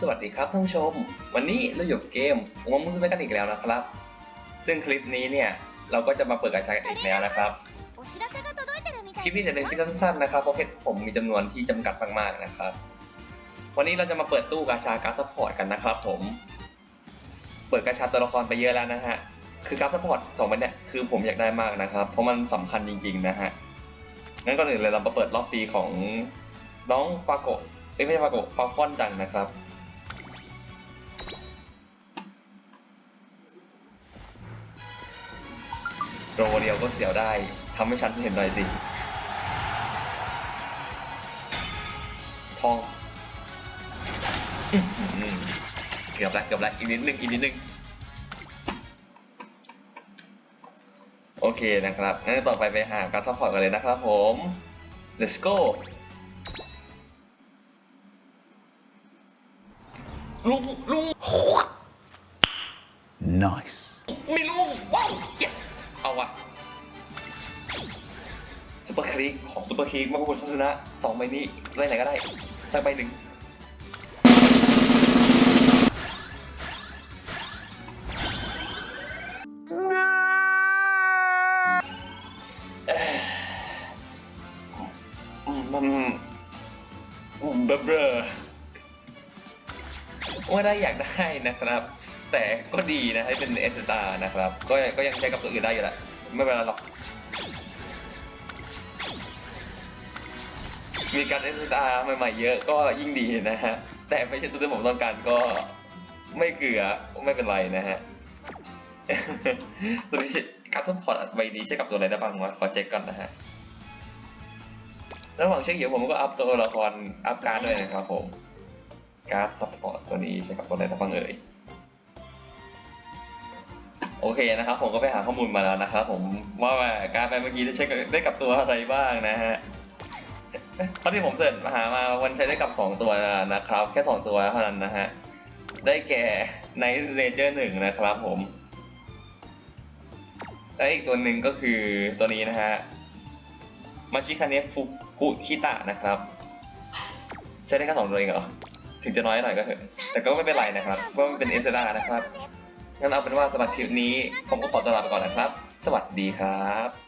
สวัสดีครับท่านผู้ชม วันนี้เราหยู่เกมงมมุสเมกันอีกแล้วนะครับ ซึ่งคลิปนี้เนี่ยเราก็จะมาเปิดกระชายกอีกแล้วนะครับคลิปนี้จะเป็นคลิปสั้นๆนะครับเพราะเพจผมมีจำนวนที่จำกัดมากๆนะครับ วันนี้เราจะมาเปิดตู้กาชาการซัพพอร์ตกันนะครับ ผม เปิดกาชาตัวละครไปเยอะแล้วนะฮะคือการซัพพอร์ตสองใบเนี่ยคือผมอยากได้มากนะครับ เพราะมันสำคัญจริงๆนะฮะงั้นก่อนอื่นเลยเรามาเปิดรอบตีของน้องฟาโกเอ้ไม่ใช่ฟาโกฟาคอนจังนะครับ โรเดียวก็เสียวได้ทำให้ฉันเห็นหน่อยสิ ทองอื้อหือเกือบแล้วเกือบแล้วอีกนิดนึงอีกนิดนึงโอเคนะครับงั้นต่อไปไปหาการซัพพอร์ตกันเลยนะครับผม let's go ลุงลุง Nice. ไม่ลุงว้าวเจ็บเอา วะซุปเปอร์ครีกของซุปเปอร์ครีกมาพูดชนะสองใบนี้ได้ไหนก็ได้สักใบหนึ่งเอ่อมันเบลอๆว่าได้อยากได้นะครับ แต่ก็ดีนะให้เป็นเอสตานะครับ ก็ก็ยังใช้กับตัวอื่นได้อยู่แหละไม่เป็นไรหรอก มีการเอสตาใหม่ๆเยอะก็ยิ่งดีนะฮะ แต่ไม่ใช่ตัวที่ผมต้องการก็ไม่เกลือไม่เป็นไรนะฮะตัวนี้การ์ดซัพพอร์ตใบนี้ใช้กับตัวอะไรได้บ้างวะขอเช็คก่อนนะฮะระหว่างเช็คอยู่ผมก็อัพตัวละครอัพการ์ดด้วยนะครับผมการ์ดซัพพอร์ตตัวนี้ใช้กับตัวอะไรได้บ้างเอ่ย โอเคนะครับผมก็ไปหาข้อมูลมาแล้วนะครับผมว่าการไปเมื่อกี้ได้ใช้ได้กับตัวอะไรบ้างนะฮะเท่าที่ผมเสิร์ชหามาวันใช้ได้กับ 2 ตัวนะครับ แค่ 2 ตัวเท่านั้นนะฮะ ได้แก่ในเ a เจอร์หนึ่งนะครับผมและอีกตัวหนึ่งก็คือตัวนี้นะฮะมาชิคาเนฟุกุคิตะนะครับ ใช้ได้แค่สองตัวเองเหรอ ถึงจะน้อยหน่อยก็เถอะแต่ก็ไม่เป็นไรนะครับเพราะมันเป็นเอสดานะครับ งั้นเอาเป็นว่าสำหรับคลิปนี้ ผมก็ขอตัวลาไปก่อนนะครับ สวัสดีครับ